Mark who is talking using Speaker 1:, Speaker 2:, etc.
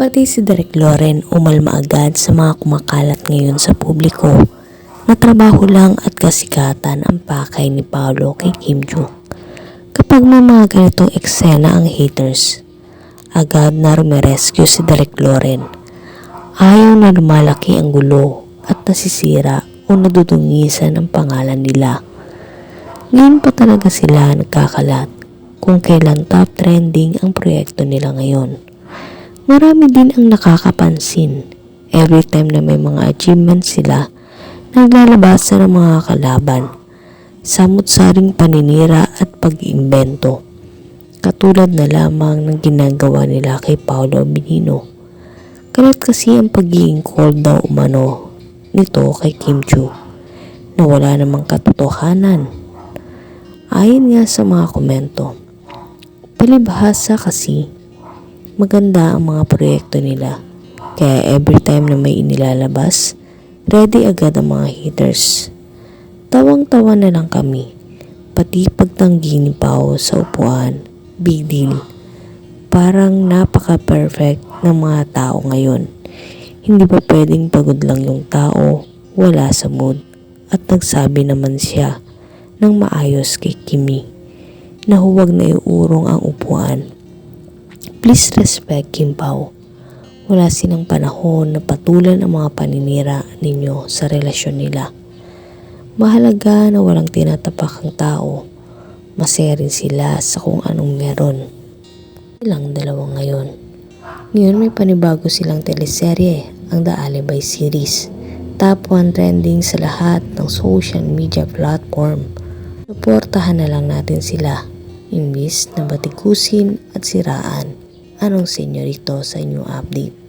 Speaker 1: Pati si Derek Loren umalma agad sa mga kumakalat ngayon sa publiko na trabaho lang at kasikatan ang pakay ni Paolo kay Kim Joo. Kapag may mga ganitong eksena ang haters, agad na rumerescue si Derek Loren. Ayaw na lumalaki ang gulo at nasisira o nadudungisan ang pangalan nila. Ngayon pa talaga sila nagkakalat kung kailan top trending ang proyekto nila ngayon. Marami din ang nakakapansin. Every time na may mga achievements sila, naglalabas ng mga kalaban. Samot-saring paninira at pag-imbento. Katulad na lamang ng ginagawa nila kay Paolo Benino. Kalat kasi ang pagiging cold daw umano nito kay Kim Chu na wala namang katotohanan. Ayon nga sa mga komento, palibhasa kasi maganda ang mga proyekto nila. Kaya every time na may inilalabas, ready agad ang mga haters. Tawang-tawa na lang kami. Pati pagtanggi ni Pao sa upuan, big deal. Parang napaka-perfect ng mga tao ngayon. Hindi ba pwedeng pagod lang yung tao, wala sa mood. At nagsabi naman siya ng maayos kay Kimi na huwag na iurong ang upuan Please respect Kim Pao. Wala silang panahon na patulan ang mga paninira ninyo sa relasyon nila. Mahalaga na walang tinatapak ang tao. Masaya rin sila sa kung anong meron. Ilang dalawa ngayon. Ngayon may panibago silang teleserye, ang The Alibi Series. Top 1 trending sa lahat ng social media platform. Suportahan na lang natin sila. Imbis na batikusin at siraan. Anong senyorito sa inyong update?